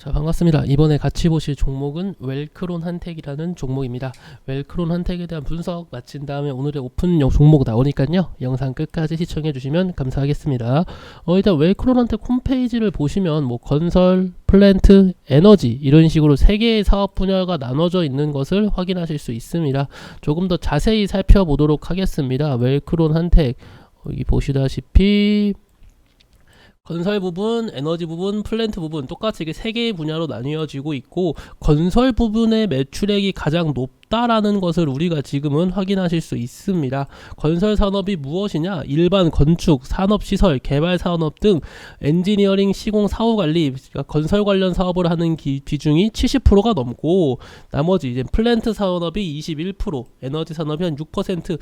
자 반갑습니다. 이번에 같이 보실 종목은 웰크론 한택이라는 종목입니다. 웰크론 한택에 대한 분석 마친 다음에 오늘의 오픈 영- 종목 나오니까요. 영상 끝까지 시청해 주시면 감사하겠습니다. 어, 일단 웰크론 한택 홈페이지를 보시면 뭐 건설, 플랜트, 에너지 이런 식으로 세 개의 사업 분야가 나눠져 있는 것을 확인하실 수 있습니다. 조금 더 자세히 살펴보도록 하겠습니다. 웰크론 한택 여기 보시다시피 건설 부분, 에너지 부분, 플랜트 부분 똑같이 이게 세 개의 분야로 나뉘어지고 있고 건설 부분의 매출액이 가장 높다라는 것을 우리가 지금은 확인하실 수 있습니다. 건설 산업이 무엇이냐? 일반 건축, 산업 시설, 개발 산업 등 엔지니어링, 시공, 사후 관리, 그러니까 건설 관련 사업을 하는 기- 비중이 70%가 넘고 나머지 이제 플랜트 산업이 21%, 에너지 산업이 한 6%,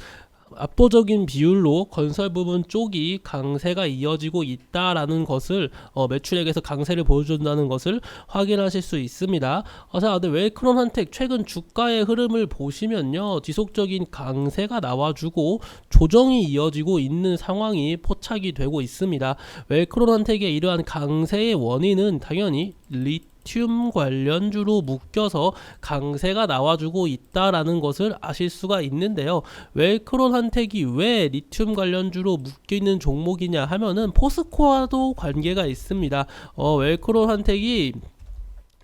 압도적인 비율로 건설 부분 쪽이 강세가 이어지고 있다라는 것을 어, 매출액에서 강세를 보여준다는 것을 확인하실 수 있습니다. 어, 자, 근데 웰크론 한택 최근 주가의 흐름을 보시면요, 지속적인 강세가 나와주고 조정이 이어지고 있는 상황이 포착이 되고 있습니다. 웰크론 한택의 이러한 강세의 원인은 당연히 리 튬 관련주로 묶여서 강세가 나와주고 있다라는 것을 아실 수가 있는데요. 웰크론 한택이 왜 리튬 관련주로 묶여 있는 종목이냐 하면은 포스코와도 관계가 있습니다. 어, 웰크론 한택이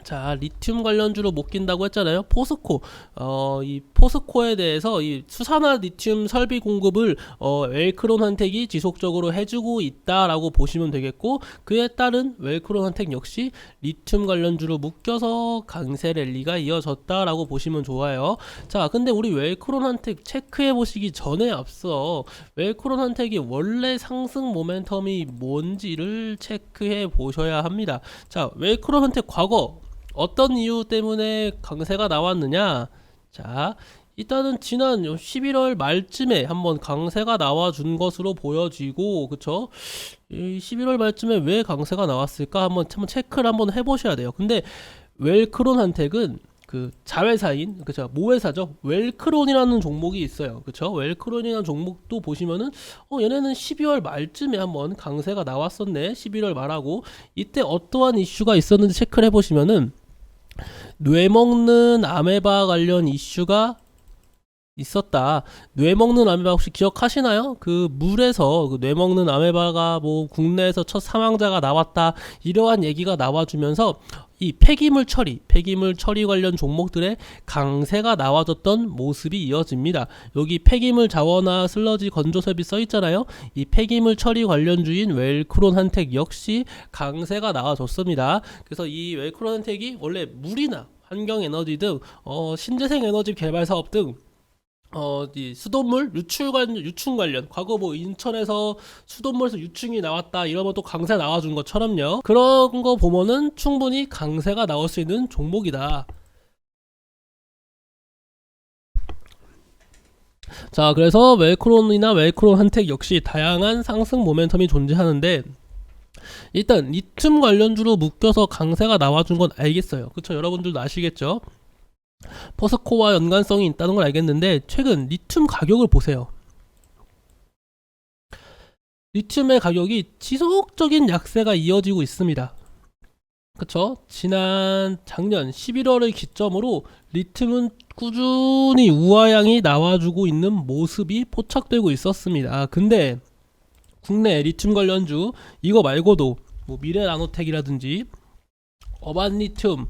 자 리튬 관련주로 묶인다고 했잖아요. 포스코 어, 이 포스코에 대해서 이 수산화 리튬 설비 공급을 어, 웰크론 한택이 지속적으로 해주고 있다라고 보시면 되겠고 그에 따른 웰크론 한택 역시 리튬 관련주로 묶여서 강세 랠리가 이어졌다라고 보시면 좋아요. 자, 근데 우리 웰크론 한택 체크해 보시기 전에 앞서 웰크론 한택이 원래 상승 모멘텀이 뭔지를 체크해 보셔야 합니다. 자, 웰크론 한택 과거 어떤 이유 때문에 강세가 나왔느냐? 자, 일단은 지난 11월 말쯤에 한번 강세가 나와준 것으로 보여지고, 그쵸? 이 11월 말쯤에 왜 강세가 나왔을까? 한번, 체크를 한번 해보셔야 돼요. 근데 웰크론 한택은 그 자회사인 그죠 모회사죠 웰크론이라는 종목이 있어요 그쵸 웰크론이라는 종목도 보시면은 어 얘네는 12월 말쯤에 한번 강세가 나왔었네 11월 말하고 이때 어떠한 이슈가 있었는지 체크를 해보시면은 뇌 먹는 아메바 관련 이슈가 있었다. 뇌 먹는 아메바 혹시 기억하시나요? 그 물에서 그 뇌 먹는 아메바가 뭐 국내에서 첫 사망자가 나왔다. 이러한 얘기가 나와주면서 이 폐기물 처리, 폐기물 처리 관련 종목들의 강세가 나와줬던 모습이 이어집니다. 여기 폐기물 자원화 슬러지 건조섭이 써 있잖아요. 이 폐기물 처리 관련주인 웰크론 한택 역시 강세가 나와줬습니다. 그래서 이 웰크론 한택이 원래 물이나 환경 에너지 등 어, 신재생 에너지 개발 사업 등 어, 이 수돗물 유출 관 유충 관련 과거 뭐 인천에서 수돗물에서 유충이 나왔다 이러면 또 강세 나와준 것처럼요. 그런 거 보면은 충분히 강세가 나올 수 있는 종목이다. 자, 그래서 웰크론이나 웰크론 한택 역시 다양한 상승 모멘텀이 존재하는데 일단 리튬 관련주로 묶여서 강세가 나와준 건 알겠어요. 그쵸? 여러분들도 아시겠죠? 포스코와 연관성이 있다는 걸 알겠는데 최근 리튬 가격을 보세요. 리튬의 가격이 지속적인 약세가 이어지고 있습니다. 그쵸? 지난 작년 11월을 기점으로 리튬은 꾸준히 우하향이 나와주고 있는 모습이 포착되고 있었습니다. 근데 국내 리튬 관련주 이거 말고도 뭐 미래 나노텍이라든지 어반 리튬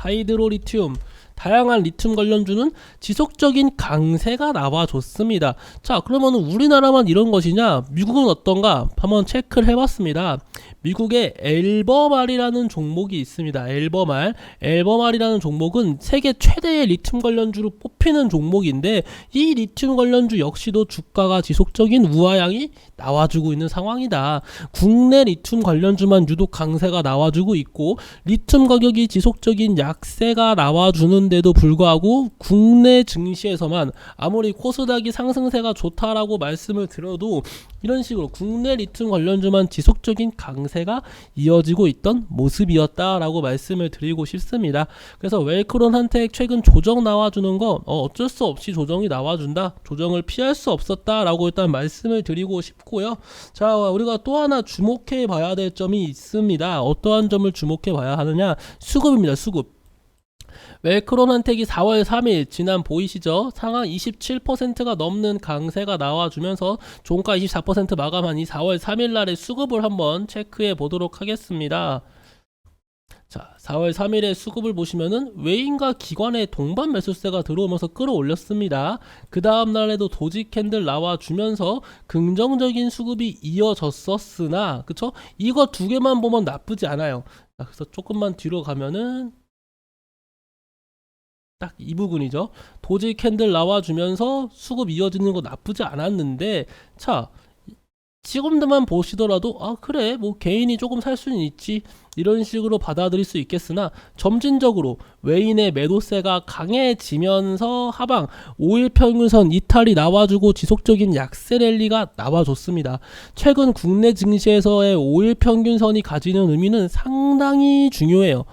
하이드로 리튬 다양한 리튬 관련주는 지속적인 강세가 나와줬습니다. 자, 그러면 우리나라만 이런 것이냐? 미국은 어떤가? 한번 체크를 해봤습니다. 미국의 엘버말이라는 종목이 있습니다. 엘버말. 엘버말이라는 종목은 세계 최대의 리튬 관련주로 뽑히는 종목인데 이 리튬 관련주 역시도 주가가 지속적인 우하향이 나와주고 있는 상황이다. 국내 리튬 관련주만 유독 강세가 나와주고 있고 리튬 가격이 지속적인 약세가 나와주는 있는데도 불구하고 국내 증시에서만 아무리 코스닥이 상승세가 좋다라고 말씀을 드려도 이런 식으로 국내 리튬 관련주만 지속적인 강세가 이어지고 있던 모습이었다라고 말씀을 드리고 싶습니다. 그래서 웰크론 한택 최근 조정 나와주는 거 어, 어쩔 수 없이 조정이 나와준다. 조정을 피할 수 없었다라고 일단 말씀을 드리고 싶고요. 자, 우리가 또 하나 주목해 봐야 될 점이 있습니다. 어떠한 점을 주목해 봐야 하느냐? 수급입니다. 수급. 웰크론 한택이 4월 3일 지난 보이시죠? 상한 27%가 넘는 강세가 나와주면서 종가 24% 마감한 이 4월 3일 날의 수급을 한번 체크해 보도록 하겠습니다. 자, 4월 3일에 수급을 보시면은 외인과 기관의 동반 매수세가 들어오면서 끌어올렸습니다. 그 다음 날에도 도지 캔들 나와주면서 긍정적인 수급이 이어졌었으나, 그쵸? 이거 두 개만 보면 나쁘지 않아요. 자, 그래서 조금만 뒤로 가면은 딱 이 부분이죠. 도지 캔들 나와주면서 수급 이어지는 거 나쁘지 않았는데, 자, 지금들만 보시더라도 아 그래 뭐 개인이 조금 살 수는 있지 이런 식으로 받아들일 수 있겠으나 점진적으로 외인의 매도세가 강해지면서 하방 5일 평균선 이탈이 나와주고 지속적인 약세 랠리가 나와줬습니다. 최근 국내 증시에서의 5일 평균선이 가지는 의미는 상당히 중요해요.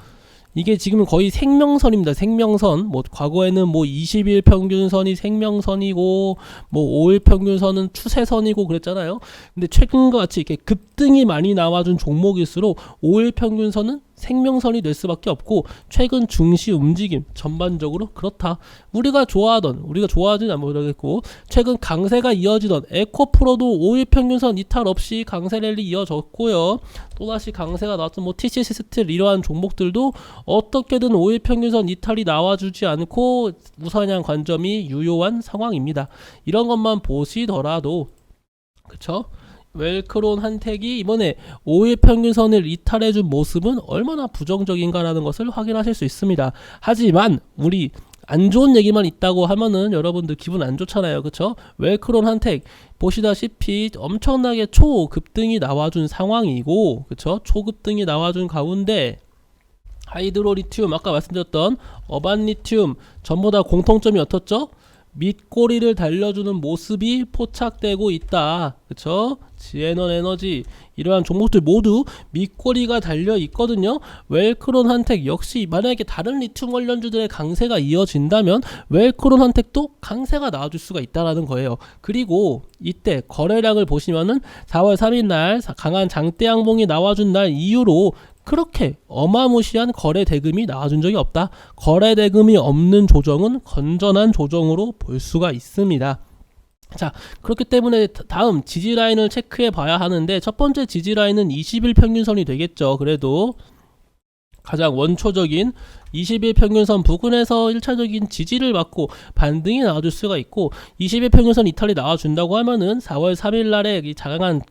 이게 지금 거의 생명선입니다. 생명선. 뭐 과거에는 뭐 20일 평균선이 생명선이고 뭐 5일 평균선은 추세선이고 그랬잖아요. 근데 최근과 같이 이렇게 급등이 많이 나와준 종목일수록 5일 평균선은 생명선이 될 수밖에 없고 최근 증시 움직임 전반적으로 그렇다. 우리가 좋아하던 우리가 좋아하지는 모르겠고 최근 강세가 이어지던 에코프로도 5일 평균선 이탈 없이 강세 랠리 이어졌고요. 또다시 강세가 나왔던 뭐 TCC 스틸 이러한 종목들도 어떻게든 5일 평균선 이탈이 나와주지 않고 우선양 관점이 유효한 상황입니다. 이런 것만 보시더라도 그쵸? 웰크론 한택이 이번에 5일 평균선을 이탈해준 모습은 얼마나 부정적인가라는 것을 확인하실 수 있습니다. 하지만 우리 안 좋은 얘기만 있다고 하면은 여러분들 기분 안 좋잖아요. 그쵸? 웰크론 한택 보시다시피 엄청나게 초급등이 나와준 상황이고 그쵸? 초급등이 나와준 가운데 하이드로 리튬 아까 말씀드렸던 어반 리튬 전부 다 공통점이 어떻죠? 밑꼬리를 달려주는 모습이 포착되고 있다. 그쵸? 지에넌 에너지 이러한 종목들 모두 밑꼬리가 달려 있거든요. 웰크론 한택 역시 만약에 다른 리튬 관련주들의 강세가 이어진다면 웰크론 한택도 강세가 나와줄 수가 있다라는 거예요. 그리고 이때 거래량을 보시면은 4월 3일 날 강한 장대 양봉이 나와준 날 이후로 그렇게 어마무시한 거래 대금이 나와준 적이 없다. 거래 대금이 없는 조정은 건전한 조정으로 볼 수가 있습니다. 자, 그렇기 때문에 다음 지지 라인을 체크해 봐야 하는데 첫 번째 지지 라인은 20일 평균선이 되겠죠. 그래도 가장 원초적인 20일 평균선 부근에서 1차적인 지지를 받고 반등이 나와줄 수가 있고 20일 평균선 이탈이 나와준다고 하면은 4월 3일 날에 이 장한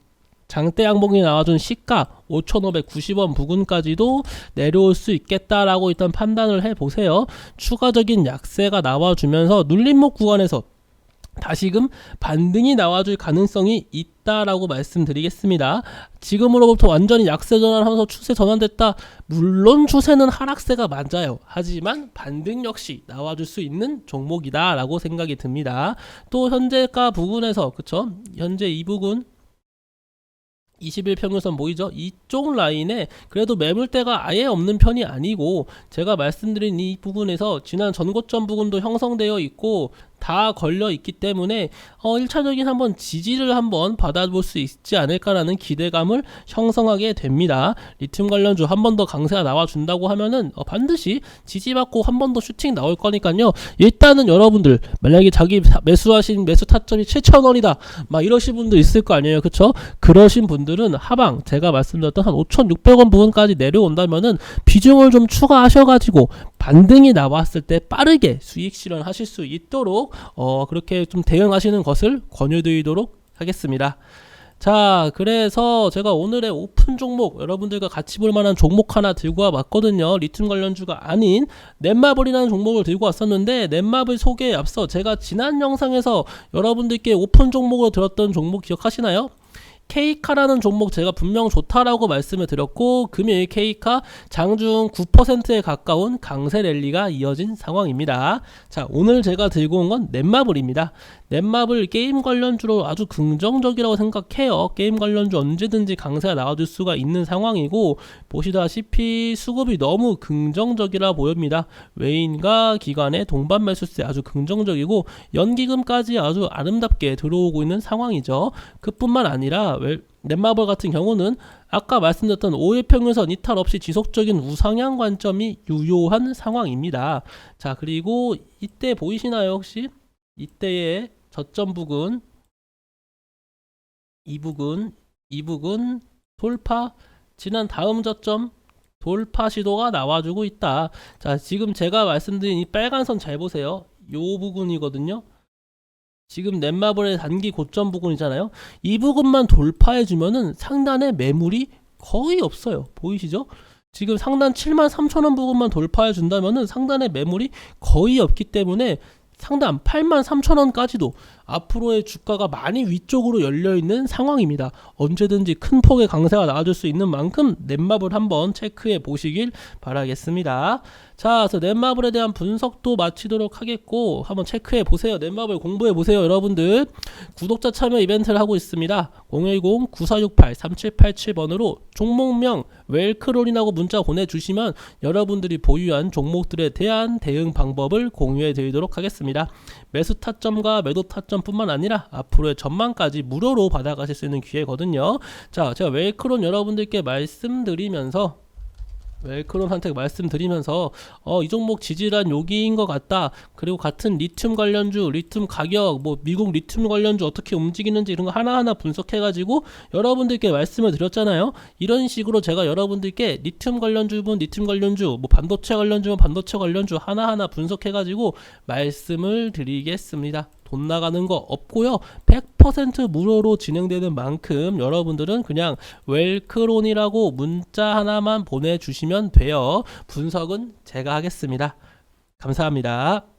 장대 양봉이 나와준 시가 5,590원 부근까지도 내려올 수 있겠다라고 일단 판단을 해 보세요. 추가적인 약세가 나와주면서 눌림목 구간에서 다시금 반등이 나와줄 가능성이 있다라고 말씀드리겠습니다. 지금으로부터 완전히 약세 전환하면서 추세 전환됐다. 물론 추세는 하락세가 맞아요. 하지만 반등 역시 나와줄 수 있는 종목이다라고 생각이 듭니다. 또 현재가 부분에서 그쵸? 현재 이 부분 20일 평균선 보이죠? 이쪽 라인에 그래도 매물대가 아예 없는 편이 아니고 제가 말씀드린 이 부분에서 지난 전고점 부분도 형성되어 있고 다 걸려 있기 때문에 어 1차적인 한번 지지를 한번 받아볼 수 있지 않을까라는 기대감을 형성하게 됩니다. 리튬 관련주 한 번 더 강세가 나와준다고 하면은 어 반드시 지지받고 한 번 더 슈팅 나올 거니까요. 일단은 여러분들 만약에 자기 매수하신 매수 타점이 7,000원이다 막 이러신 분들 있을 거 아니에요. 그쵸? 그러신 분들은 하방 제가 말씀드렸던 한 5,600원 부분까지 내려온다면은 비중을 좀 추가하셔가지고 반등이 나왔을 때 빠르게 수익 실현하실 수 있도록 어, 그렇게 좀 대응하시는 것을 권유드리도록 하겠습니다. 자, 그래서 제가 오늘의 오픈 종목, 여러분들과 같이 볼 만한 종목 하나 들고 와 봤거든요. 리튬 관련주가 아닌 넷마블이라는 종목을 들고 왔었는데, 넷마블 소개에 앞서 제가 지난 영상에서 여러분들께 오픈 종목으로 들었던 종목 기억하시나요? 케이카라는 종목 제가 분명 좋다라고 말씀을 드렸고 금일 케이카 장중 9%에 가까운 강세 랠리가 이어진 상황입니다. 자 오늘 제가 들고 온 건 넷마블입니다. 넷마블 게임 관련주로 아주 긍정적이라고 생각해요. 게임 관련주 언제든지 강세가 나와줄 수가 있는 상황이고 보시다시피 수급이 너무 긍정적이라 보입니다. 외인과 기관의 동반 매수세 아주 긍정적이고 연기금까지 아주 아름답게 들어오고 있는 상황이죠. 그뿐만 아니라 웰- 넷마블 같은 경우는 아까 말씀드렸던 5일 평균선 이탈 없이 지속적인 우상향 관점이 유효한 상황입니다. 자 그리고 이때 보이시나요 혹시? 이때의 저점 부근 이 부근 이 부근 돌파 지난 다음 저점 돌파 시도가 나와주고 있다. 자 지금 제가 말씀드린 이 빨간 선 잘 보세요. 요 부분이거든요. 지금 넷마블의 단기 고점 부분이잖아요. 이 부분만 돌파해 주면은 상단에 매물이 거의 없어요. 보이시죠? 지금 상단 7만 3천 원 부분만 돌파해 준다면은 상단에 매물이 거의 없기 때문에 상단 8만 3천 원까지도 앞으로의 주가가 많이 위쪽으로 열려 있는 상황입니다. 언제든지 큰 폭의 강세가 나와줄 수 있는 만큼 넷마블 한번 체크해 보시길 바라겠습니다. 자, 그래서 넷마블에 대한 분석도 마치도록 하겠고 한번 체크해 보세요. 넷마블 공부해 보세요, 여러분들. 구독자 참여 이벤트를 하고 있습니다. 010-9468-3787번으로 종목명 웰크롤이라고 문자 보내주시면 여러분들이 보유한 종목들에 대한 대응 방법을 공유해 드리도록 하겠습니다. 매수 타점과 매도 타점 뿐만 아니라 앞으로의 전망까지 무료로 받아가실 수 있는 기회거든요. 자, 제가 웰크론 여러분들께 말씀드리면서 웰크론한테 말씀드리면서 어, 이 종목 지지란 여기인 것 같다. 그리고 같은 리튬 관련주, 리튬 가격, 뭐 미국 리튬 관련주 어떻게 움직이는지 이런 거 하나하나 분석해가지고 여러분들께 말씀을 드렸잖아요. 이런 식으로 제가 여러분들께 리튬 관련주분 리튬 관련주, 뭐 반도체 관련주면 반도체 관련주 하나하나 분석해가지고 말씀을 드리겠습니다. 돈 나가는 거 없고요. 100% 무료로 진행되는 만큼 여러분들은 그냥 웰크론이라고 문자 하나만 보내주시면 돼요. 분석은 제가 하겠습니다. 감사합니다.